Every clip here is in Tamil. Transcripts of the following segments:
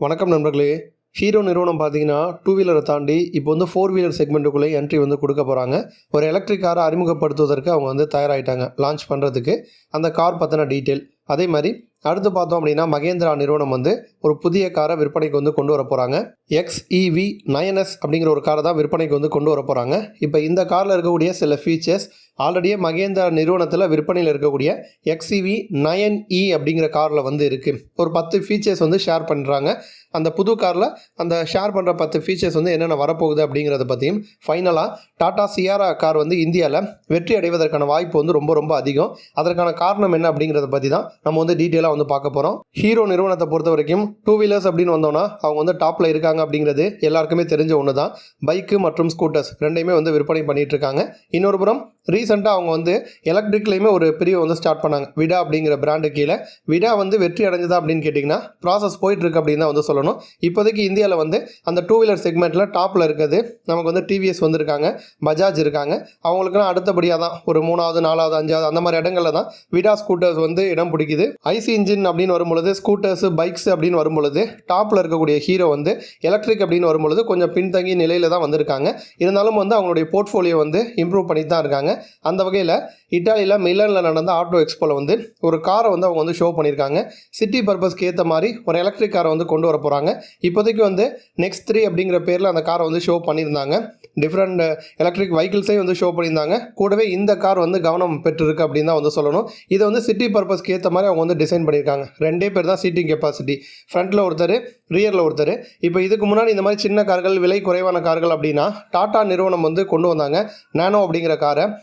வணக்கம் நண்பர்களே. ஹீரோ நிறுவனம் பார்த்தீங்கன்னா டூ வீலரை தாண்டி இப்போ வந்து ஃபோர் வீலர் செக்மெண்ட்டுக்குள்ளே என்ட்ரி வந்து கொடுக்க போகிறாங்க ஒரு எலக்ட்ரிக் காரை அறிமுகப்படுத்துவதற்கு அவங்க வந்து தயாராகிட்டாங்க லான்ச் பண்ணுறதுக்கு அந்த கார் பற்றின டீட்டெயில் அதே மாதிரி அடுத்து பார்த்தோம் அப்படின்னா மகேந்திரா நிறுவனம் வந்து ஒரு புதிய காரை விற்பனைக்கு வந்து கொண்டு வர போகிறாங்க எக்ஸ்இவி நயன்எஸ் அப்படிங்கிற ஒரு காரை தான் விற்பனைக்கு வந்து கொண்டு வர போகிறாங்க இப்போ இந்த காரில் இருக்கக்கூடிய சில ஃபீச்சர்ஸ் ஆல்ரெடியே மகேந்திரா நிறுவனத்தில் விற்பனையில் இருக்கக்கூடிய எக்ஸ்இவி நயன் இ அப்படிங்கிற காரில் வந்து இருக்குது ஒரு பத்து ஃபீச்சர்ஸ் வந்து ஷேர் பண்ணுறாங்க அந்த புது காரில் அந்த ஷேர் பண்ணுற பத்து ஃபீச்சர்ஸ் வந்து என்னென்ன வரப்போகுது அப்படிங்கிறத பற்றியும் ஃபைனலாக டாடா சியாரா கார் வந்து இந்தியாவில் வெற்றி அடைவதற்கான வாய்ப்பு வந்து ரொம்ப ரொம்ப அதிகம். அதற்கான காரணம் என்ன அப்படிங்கிறத பற்றி தான் நம்ம வந்து டீட்டெயிலாக வந்து பார்க்க போகிறோம் ஹீரோ நிறுவனத்தை பொறுத்த வரைக்கும் டூ வீலர்ஸ் அப்படின்னு வந்தோம்னா அவங்க வந்து டாப்பில் இருக்காங்க அப்படிங்கிறது எல்லாருக்குமே தெரிஞ்ச ஒன்று தான் பைக்கு மற்றும் ஸ்கூட்டர்ஸ் ரெண்டையுமே வந்து விற்பனை பண்ணிகிட்டு இருக்காங்க. இன்னொரு புறம் ரீசெண்டாக அவங்க வந்து எலக்ட்ரிக்லேயுமே ஒரு பிரிவு வந்து ஸ்டார்ட் பண்ணாங்க. விடா அப்படிங்கிற பிராண்டு கீழே. விடா வந்து வெற்றி அடைஞ்சதா அப்படின்னு கேட்டிங்கன்னா ப்ராசஸ் போயிட்டுருக்கு அப்படின்னு தான் வந்து சொல்லணும். இப்போதைக்கு இந்தியாவில் வந்து அந்த டூ வீலர் செக்மெண்ட்டில் டாப்பில் இருக்குது நமக்கு வந்து டிவிஎஸ் வந்திருக்காங்க. பஜாஜ் இருக்காங்க. அவங்களுக்குலாம் அடுத்தபடியாக தான் ஒரு மூணாவது நாலாவது அஞ்சாவது அந்த மாதிரி இடங்களில் தான் விடா ஸ்கூட்டர்ஸ் வந்து இடம் பிடிக்குது. ஐசி இன்ஜின் அப்படின்னு வரும்பொழுது ஸ்கூட்டர்ஸ் பைக்ஸ் அப்படின்னு வரும்பொழுது டாப்பில் இருக்கக்கூடிய ஹீரோ வந்து எலக்ட்ரிக் அப்படின்னு வரும்பொழுது கொஞ்சம் பின்தங்கிய நிலையில் தான் வந்திருக்காங்க. இருந்தாலும் வந்து அவங்களுடைய போர்ட்ஃபோலியோ வந்து இம்ப்ரூவ் பண்ணி தான் இருக்காங்க. அந்த வகையில் இட்டாலியில் மிலனில் நடந்த ஆட்டோ எக்ஸ்போவில் வந்து ஒரு காரை வந்து அவங்க வந்து ஷோ பண்ணியிருக்காங்க. சிட்டி பர்பஸ்க்கு ஏற்ற மாதிரி ஒரு எலக்ட்ரிக் காரை வந்து கொண்டு வர போகிறாங்க இப்போதைக்கு வந்து நெக்ஸ்ட் த்ரீ அப்படிங்கிற பேரில் அந்த காரை வந்து ஷோ பண்ணியிருந்தாங்க. டிஃப்ரெண்ட் எலக்ட்ரிக் வெஹிக்கிள்ஸையும் வந்து ஷோ பண்ணியிருந்தாங்க. கூடவே இந்த கார் வந்து கவனம் பெற்றிருக்கு அப்படின்னு தான் வந்து சொல்லணும். இதை வந்து சிட்டி பர்பஸ்க்கு ஏற்ற மாதிரி அவங்க வந்து டிசைன் பண்ணியிருக்காங்க. ரெண்டே பேர் தான் சீட்டிங் கெப்பாசிட்டி ஃப்ரண்ட்டில் ஒருத்தர் ரியரில் ஒருத்தர். இப்போ இதுக்கு முன்னாடி இந்த மாதிரி சின்ன கார்கள் விலை குறைவான கார்கள் அப்படின்னா டாடா நிறுவனம் வந்து கொண்டு வந்தாங்க. நானோ அப்படிங்கிற காரை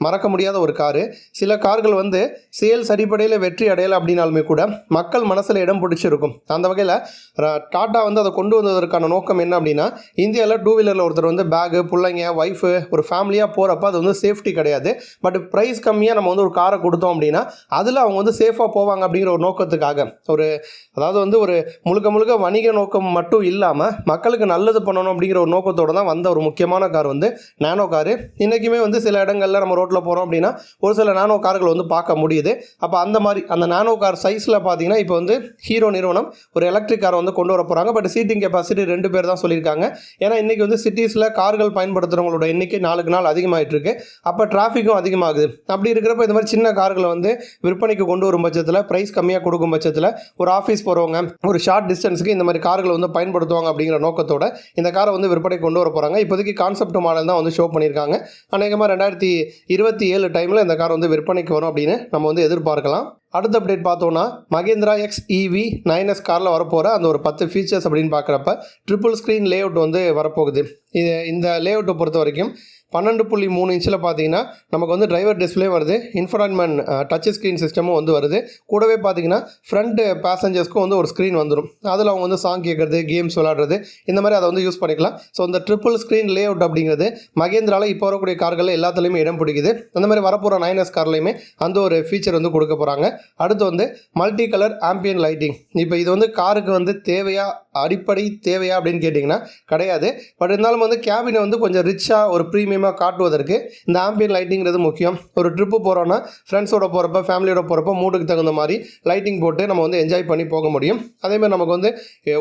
மறக்க முடியாத ஒரு காரு. சில கார்கள் வந்து சேல்ஸ் அடிப்படையில் வெற்றி அடையலை அப்படின்னாலுமே கூட மக்கள் மனசில் இடம் பிடிச்சிருக்கும். அந்த வகையில் டாட்டா வந்து அதை கொண்டு வந்ததற்கான நோக்கம் என்ன அப்படின்னா இந்தியாவில் டூ வீலரில் ஒருத்தர் வந்து பேகு பிள்ளைங்க ஒய்ஃபு ஒரு ஃபேமிலியாக போகிறப்ப அது வந்து சேஃப்டி கிடையாது. பட் ப்ரைஸ் கம்மியாக நம்ம வந்து ஒரு காரை கொடுத்தோம் அப்படின்னா அதில் அவங்க வந்து சேஃபாக போவாங்க அப்படிங்கிற ஒரு நோக்கத்துக்காக. ஒரு அதாவது வந்து ஒரு முழுக்க முழுக்க வணிக நோக்கம் மட்டும் இல்லாமல் மக்களுக்கு நல்லது பண்ணணும் அப்படிங்கிற ஒரு நோக்கத்தோடு தான் வந்த ஒரு முக்கியமான கார் வந்து நானோ காரு. இன்றைக்குமே வந்து சில இடங்களில் நம்ம ரோட்டில் போகிறோம் அப்படின்னா ஒரு சில நானோ கார்கள் வந்து பார்க்க முடியுது. அப்போ அந்த மாதிரி அந்த நானோ கார் சைஸில் பார்த்தீங்கன்னா இப்போ வந்து ஹீரோ நிறுவனம் ஒரு எலக்ட்ரிக் காரை வந்து கொண்டு வர போகிறாங்க பட் சீட்டிங் கெப்பாசிட்டி ரெண்டு பேர் தான் சொல்லியிருக்காங்க. ஏன்னா இன்றைக்கி வந்து சிட்டிஸில் கார்கள் பயன்படுத்துகிறவங்களோட எண்ணிக்கை நாளுக்கு நாள் அதிகமாகிட்டு இருக்கு. அப்போ டிராஃபிக்கும் அதிகமாகுது. அப்படி இருக்கிறப்ப இந்த மாதிரி சின்ன கார்களை வந்து விற்பனைக்கு கொண்டு வரும் பட்சத்தில் ப்ரைஸ் கம்மியாக கொடுக்கும் பட்சத்தில் ஒரு ஆஃபீஸ் போகிறவங்க ஒரு ஷார்ட் டிஸ்டன்ஸுக்கு இந்த மாதிரி கார்களை வந்து பயன்படுத்துவாங்க அப்படிங்கிற நோக்கத்தோட இந்த காரை வந்து விற்பனை கொண்டு வர போகிறாங்க இப்போதைக்கு கான்செப்ட் மாடல் தான் வந்து ஷோ பண்ணியிருக்காங்க. அநேகமாக ரெண்டாயிரத்தி இருபத்தி ஏழு டைமில் இந்த கார் வந்து விற்பனைக்கு வரும் அப்படின்னு நம்ம வந்து எதிர்பார்க்கலாம். அடுத்த அப்டேட் பார்த்தோன்னா Mahindra X EV nine S காரில் வரப்போகிற அந்த ஒரு பத்து ஃபீச்சர்ஸ் அப்படின்னு பார்க்குறப்ப ட்ரிபிள் ஸ்க்ரீன் லேஅவுட் வந்து வரப்போகுது. இது இந்த லேஅவுட்டை பொறுத்த வரைக்கும் பன்னெண்டு புள்ளி மூணு இன்ச்சில் பார்த்தீங்கன்னா நமக்கு வந்து டிரைவர் டிஸ்பிளே வருது. இன்ஃபர்டைன்மெண்ட் டச் ஸ்க்ரீன் சிஸ்டமும் வந்து வருது. கூடவே பார்த்தீங்கன்னா ஃப்ரண்ட் பேசஞ்சர்ஸ்க்கும் வந்து ஒரு ஸ்க்ரீன் வந்துடும் அதில் அவங்க வந்து சாங் கேட்குறது கேம்ஸ் விளாடுறது இந்த மாதிரி அதை வந்து யூஸ் பண்ணிக்கலாம். ஸோ இந்த ட்ரிபிள் ஸ்க்ரீன் லே அவுட் அப்படிங்கிறது மகேந்திராவில் இப்போ வரக்கூடிய கார்கள் எல்லாத்துலேயுமே இடம் பிடிக்குது. அந்த மாதிரி வரப்போகிற நைன் எஸ் கார்லையுமே அந்த ஒரு ஃபீச்சர் வந்து கொடுக்க போகிறாங்க அடுத்து வந்து மல்டி கலர் ஆம்பியன் லைட்டிங் இப்போ இது வந்து காருக்கு வந்து தேவையா அடிப்படை தேவையா அப்படின்னு கேட்டிங்கன்னா கிடையாது. பட் இருந்தாலும் வந்து கேபினை வந்து கொஞ்சம் ரிச்சாக ஒரு ப்ரீமியம் ப்ரீமியமாக காட்டுவதற்கு இந்த ஆம்பியன் லைட்டிங்கிறது முக்கியம். ஒரு ட்ரிப்பு போகிறோன்னா ஃப்ரெண்ட்ஸோட போகிறப்ப ஃபேமிலியோட போகிறப்ப மூடுக்கு தகுந்த மாதிரி லைட்டிங் போட்டு நம்ம வந்து என்ஜாய் பண்ணி போக முடியும். அதேமாதிரி நமக்கு வந்து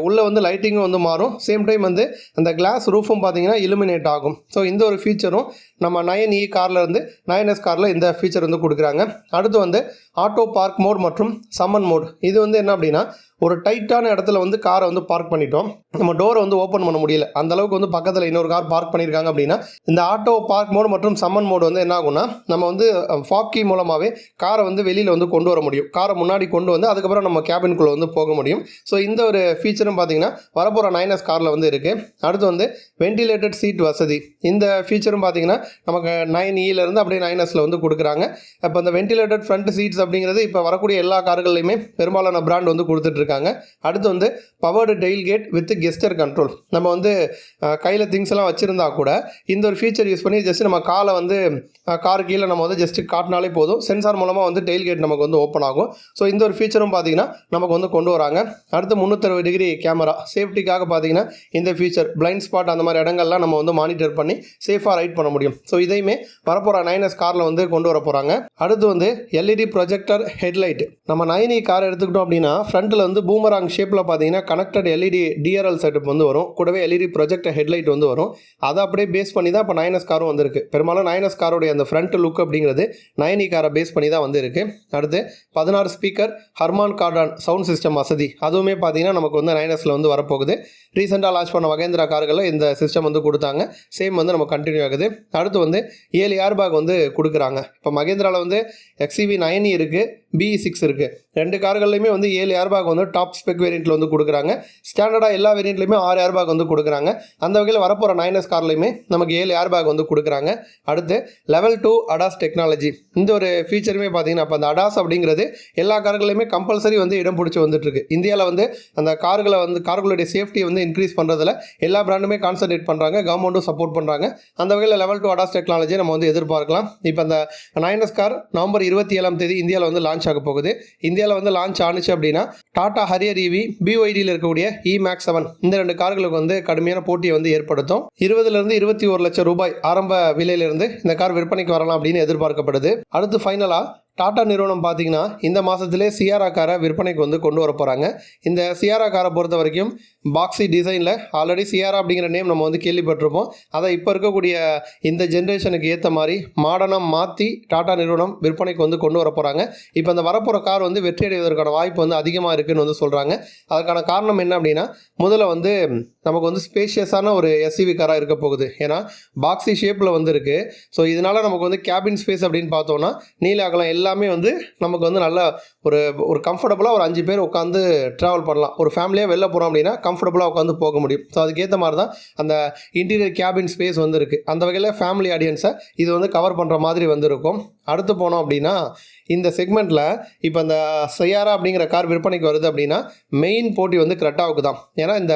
உள்ளே வந்து லைட்டிங்கும் வந்து மாறும். சேம் டைம் வந்து அந்த கிளாஸ் ரூஃபும் பார்த்தீங்கன்னா இலுமினேட் ஆகும். ஸோ இந்த ஒரு ஃபீச்சரும் நம்ம நயன் இ காரில் இருந்து நயன் எஸ் காரில் இந்த ஃபீச்சர் வந்து கொடுக்குறாங்க. அடுத்து வந்து ஆட்டோ பார்க் மோட் மற்றும் சம்மன் மோட் இது வந்து என்ன அப்படின்னா ஒரு டைட்டான இடத்துல வந்து காரை வந்து பார்க் பண்ணிட்டோம். நம்ம டோரை வந்து ஓப்பன் பண்ண முடியல. அந்த அளவுக்கு வந்து பக்கத்தில் இன்னொரு கார் பார்க் பண்ணியிருக்காங்க அப்படின்னா இந்த ஆட்டோ பார்க் மோடு மற்றும் சம்மன் மோடு வந்து என்ன ஆகும்னா நம்ம வந்து ஃபாக் மூலமாகவே காரை வந்து வெளியில் வந்து கொண்டு வர முடியும். காரை முன்னாடி கொண்டு வந்து அதுக்கப்புறம் நம்ம கேபின்குள்ளே வந்து போக முடியும். ஸோ இந்த ஒரு ஃபீச்சரும் பார்த்தீங்கன்னா வரப்போகிற நைனஸ் காரில் வந்து இருக்குது அடுத்து வந்து வென்டிலேட்டட் சீட் வசதி. இந்த ஃபீச்சரும் பார்த்தீங்கன்னா நமக்கு நைன் e இயிலேருந்து அப்படியே நைனஸில் வந்து கொடுக்குறாங்க. இப்போ இந்த வென்டிலேட்டட் ஃப்ரண்ட் சீட்ஸ் அப்படிங்கிறது இப்போ வரக்கூடிய எல்லா கார்கள்லையுமே பெரும்பாலான பிராண்ட் வந்து கொடுத்துட்ருக்காங்க அடுத்து வந்து powered tailgate with gesture control நம்ம வந்து கையில் திங்ஸ் எல்லாம் வச்சுருந்தா கூட இந்த ஒரு ஃபீச்சர் யூஸ் பண்ணி ஜஸ்ட் நம்ம காலை வந்து கார் கீழே நம்ம வந்து ஜஸ்ட் காட்டினாலே போதும். சென்சார் மூலமாக வந்து டெயில் கேட் நமக்கு வந்து ஓப்பன் ஆகும். ஸோ இந்த ஒரு ஃபீச்சரும் பார்த்தீங்கன்னா நமக்கு வந்து கொண்டு வராங்க. அடுத்து முந்நூற்றறுபது டிகிரி கேமரா சேஃப்டிக்காக பார்த்தீங்கன்னா இந்த ஃபீச்சர் பிளைண்ட் ஸ்பாட் அந்த மாதிரி இடங்கள்லாம் நம்ம வந்து மானிட்டர் பண்ணி சேஃபாக ரைட் பண்ண முடியும். ஸோ இதையுமே வரப்போகிற நைனஸ் காரில் வந்து கொண்டு வர போகிறாங்க அடுத்து வந்து எல்இடி ப்ரொஜெக்டர் ஹெட்லைட் நம்ம நைனி கார் e எடுத்துக்கிட்டோம் அப்படின்னா ஃப்ரண்ட்டில் வந்து வந்து பூமராங் ஷேப்பில் பார்த்தீங்கன்னா கனெக்டட் எல்இடி டிஆர்எல் செட்டப் வந்து வரும். கூடவே எல்இடி ப்ரொஜெக்டர் ஹெட்லைட் வந்து வரும். அதை அப்படியே பேஸ் பண்ணி தான் இப்போ நைனஸ் காரும் வந்திருக்கு. பெரும்பாலும் நைனஸ் காரோடைய அந்த ஃப்ரண்ட் லுக் அப்படிங்கிறது நைனி காரை பேஸ் பண்ணி தான் வந்து இருக்குது அடுத்து பதினாறு speaker Harman Kardon sound system வசதி. அதுவுமே பார்த்தீங்கன்னா நமக்கு வந்து நைனஸில் வந்து வரப்போகுது. ரீசெண்டாக லான்ச் பண்ண மகேந்திரா கார்களில் இந்த சிஸ்டம் வந்து கொடுத்தாங்க. சேம் வந்து நம்ம கண்டினியூ ஆகுது. அடுத்து வந்து ஏழு ஏர் பேக் வந்து கொடுக்குறாங்க. இப்போ மகேந்திராவில் வந்து எக்ஸிவி நைன் e இருக்குது பிஇ சிக்ஸ் இருக்குது ரெண்டு கார்கள்லையுமே வந்து ஏழு ஏர் பேக் டாப் ஸ்பெக் வேரியண்ட்டில் வந்து கொடுக்குறாங்க. ஸ்டாண்டர்டாக எல்லா வேரியண்ட்லையுமே ஆறு ஏர் பேக் வந்து கொடுக்குறாங்க. அந்த வகையில் வரப்போகிற நைனஸ் கார்லையுமே நமக்கு ஏழு ஏர் பேக் வந்து கொடுக்குறாங்க. அடுத்து லெவல் டூ அடாஸ் டெக்னாலஜி இந்த ஒரு ஃபீச்சருமே பார்த்தீங்கன்னா அப்போ அந்த அடாஸ் அப்படிங்கிறது எல்லா கார்களையுமே கம்பல்சரி வந்து இடம் பிடிச்சி வந்துட்டுருக்கு. இந்தியாவில் வந்து அந்த கார்களை வந்து கார்களுடைய சேஃப்டியை வந்து இன்க்ரீஸ் பண்ணுறதுல எல்லா பிராண்டுமே கான்சன்ட்ரேட் பண்ணுறாங்க கவர்மெண்ட்டும் சப்போர்ட் பண்ணுறாங்க அந்த வகையில் லெவல் டூ அடாஸ் டெக்னாலஜி நம்ம வந்து எதிர்பார்க்கலாம். இப்போ அந்த நைனஸ் கார் நவம்பர் இருபத்தி ஏழாம் தேதி இந்தியாவில் வந்து லான்ச் ஆக போகுது. இந்தியாவில் வந்து லான்ச் ஆனுச்சு அப்படின்னா டாடா ஹரியர் இவி பிஒய்டியில் இருக்கக்கூடிய இ மேக்ஸ் செவன் இந்த ரெண்டு கார்களுக்கு வந்து கடுமையான போட்டியை வந்து ஏற்படுத்தும். இருபதுலேருந்து இருபத்தி ஒரு லட்சம் ரூபாய் ஆரம்ப விலையிலிருந்து இந்த கார் விற்பனைக்கு வரலாம் அப்படின்னு எதிர்பார்க்கப்படுது. அடுத்து ஃபைனலாக டாடா நிறுவனம் பார்த்தீங்கன்னா இந்த மாதத்திலே சியாரா காரை விற்பனைக்கு வந்து கொண்டு வர போகிறாங்க இந்த சியாரா காரை பொறுத்த வரைக்கும் பாக்ஸி டிசைனில் ஆல்ரெடி சியாரா அப்படிங்கிற நேம் நம்ம வந்து கேள்விப்பட்டிருப்போம். அதை இப்போ இருக்கக்கூடிய இந்த ஜென்ரேஷனுக்கு ஏற்ற மாதிரி மாடர்னாக மாற்றி டாடா நிறுவனம் விற்பனைக்கு வந்து கொண்டு வர போகிறாங்க இப்போ அந்த வரப்போகிற கார் வந்து வெற்றி அடைவதற்கான வாய்ப்பு வந்து அதிகமாக இருக்குதுன்னு வந்து சொல்கிறாங்க அதுக்கான காரணம் என்ன அப்படின்னா முதல்ல வந்து நமக்கு வந்து ஸ்பேஷியஸான ஒரு எஸ்யூவி காராக இருக்க போகுது. ஏன்னா பாக்ஸி ஷேப்பில் வந்து இருக்குது ஸோ இதனால் நமக்கு வந்து கேபின் ஸ்பேஸ் அப்படின்னு பார்த்தோன்னா நீல அகலம் எல்லாமே வந்து நமக்கு வந்து நல்லா ஒரு ஒரு கம்ஃபர்டபுளாக ஒரு அஞ்சு பேர் உட்காந்து ட்ராவல் பண்ணலாம். ஒரு ஃபேமிலியாக வெளில போகிறோம் அப்படின்னா கம்ஃபர்டபுளாக உட்காந்து போக முடியும். ஸோ அதுக்கேற்ற மாதிரி தான் அந்த இன்டீரியர் கேபின் ஸ்பேஸ் வந்து இருக்குது அந்த வகையில் ஃபேமிலி ஆடியன்ஸை இது வந்து கவர் பண்ணுற மாதிரி வந்து இருக்கும். அடுத்து போனோம் அப்படின்னா இந்த செக்மெண்ட்டில் இப்போ இந்த சையாரா அப்படிங்கிற கார் விற்பனைக்கு வருது அப்படின்னா மெயின் போட்டி வந்து கிரெட்டாவுக்கு தான். ஏன்னா இந்த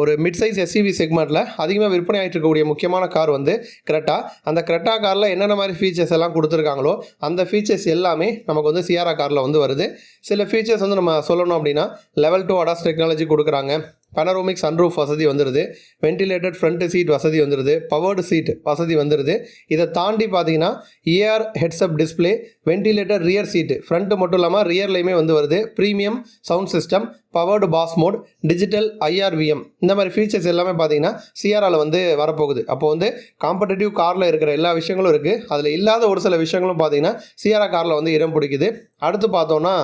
ஒரு மிட் சைஸ் எஸ்யூவி செக்மெண்ட்டில் அதிகமாக விற்பனை ஆகிட்டு இருக்கக்கூடிய முக்கியமான கார் வந்து கிரெட்டா அந்த கிரெட்டா காரில் என்னென்ன மாதிரி ஃபீச்சர்ஸ் எல்லாம் கொடுத்துருக்காங்களோ அந்த ஃபீச்சர்ஸ் எல்லாமே நமக்கு வந்து சியாரா காரில் வந்து வருது. சில ஃபீச்சர்ஸ் வந்து நம்ம சொல்லணும் அப்படின்னா லெவல் டூ அடாஸ் டெக்னாலஜி கொடுக்குறாங்க. பனரோமிக் சன்ரூஃப் வசதி வந்துடுது வென்டிலேட்டட் ஃப்ரண்ட் சீட் வசதி வந்துடுது பவர்டு சீட் வசதி வந்துடுது இதை தாண்டி பார்த்தீங்கன்னா AR heads up display ventilator rear seat front மட்டும் இல்லாமல் ரியர்லையுமே வந்து வருது. Premium sound system powered boss mode digital IRVM இந்த மாதிரி ஃபீச்சர்ஸ் எல்லாமே பார்த்தீங்கன்னா சிஆர்ஆவில் வந்து வரப்போகுது. அப்போ வந்து காம்படிட்டிவ் காரில் இருக்கிற எல்லா விஷயங்களும் இருக்குது அதில் இல்லாத ஒரு சில விஷயங்களும் பார்த்தீங்கன்னா சிஆர்ஆர் காரில் வந்து இடம் பிடிக்குது. அடுத்து பார்த்தோன்னா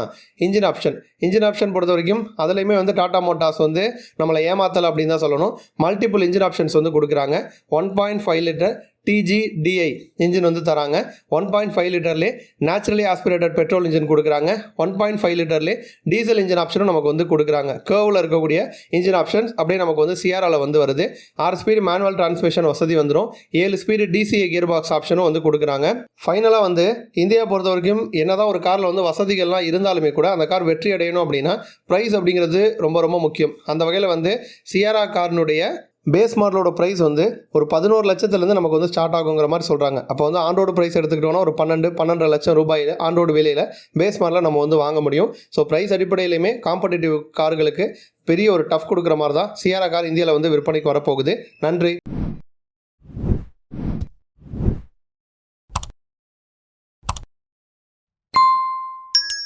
இன்ஜின் ஆப்ஷன் இன்ஜின் ஆப்ஷன் பொறுத்த வரைக்கும் அதுலேயுமே வந்து டாடா மோட்டார்ஸ் வந்து நம்மளை ஏமாத்தலை அப்படின்னு தான் சொல்லணும். மல்டிபிள் இன்ஜின் ஆப்ஷன்ஸ் வந்து கொடுக்குறாங்க. One point five litre TGDI engine வந்து தராங்க. ஒன் பாயிண்ட் ஃபைவ் லிட்டர்லேயே நேச்சுரலி ஆஸ்பிரேட்டட் பெட்ரோல் இன்ஜின் கொடுக்குறாங்க. ஒன் பாயிண்ட் ஃபைவ் லிட்டர்லேயே டீசல் இன்ஜின் ஆப்ஷனும் நமக்கு வந்து கொடுக்குறாங்க. கேர்வில் இருக்கக்கூடிய இன்ஜின் ஆப்ஷன்ஸ் அப்படியே நமக்கு வந்து சிஆர்ஆவில் வந்து வருது. ஆறு ஸ்பீடு மேனுவல் டிரான்ஸ்மிஷன் வசதி வந்துடும் ஏழு ஸ்பீடு டிசிஏ கியர் பாக்ஸ் ஆப்ஷனும் வந்து கொடுக்குறாங்க. ஃபைனலாக வந்து இந்தியா பொறுத்த வரைக்கும் என்னதான் ஒரு காரில் வந்து வசதிகள்லாம் இருந்தாலுமே கூட அந்த கார் வெற்றி அடையணும் அப்படின்னா ப்ரைஸ் அப்படிங்கிறது ரொம்ப ரொம்ப முக்கியம். அந்த வகையில் வந்து சியாரா காரினுடைய பேஸ் மாடலோட ப்ரைஸ் வந்து ஒரு பதினோரு லட்சத்துலேருந்து நமக்கு வந்து ஸ்டார்ட் ஆகுங்கிற மாதிரி சொல்கிறாங்க அப்போ வந்து ஆண்ட்ராய்டு ப்ரைஸ் எடுத்துக்கிட்டோம்னா ஒரு பன்னெண்டு பன்னெண்டரை லட்சம் ரூபாயில் ஆண்ட்ராய்டு விலையில் பேஸ் மாடலில் நம்ம வந்து வாங்க முடியும். ஸோ ப்ரைஸ் அடிப்படையிலையுமே காம்படிட்டிவ் கார்களுக்கு பெரிய ஒரு டஃப் கொடுக்குற மாதிரி தான் சியாரா கார் இந்தியாவில் வந்து விற்பனைக்கு வரப்போகுது. நன்றி.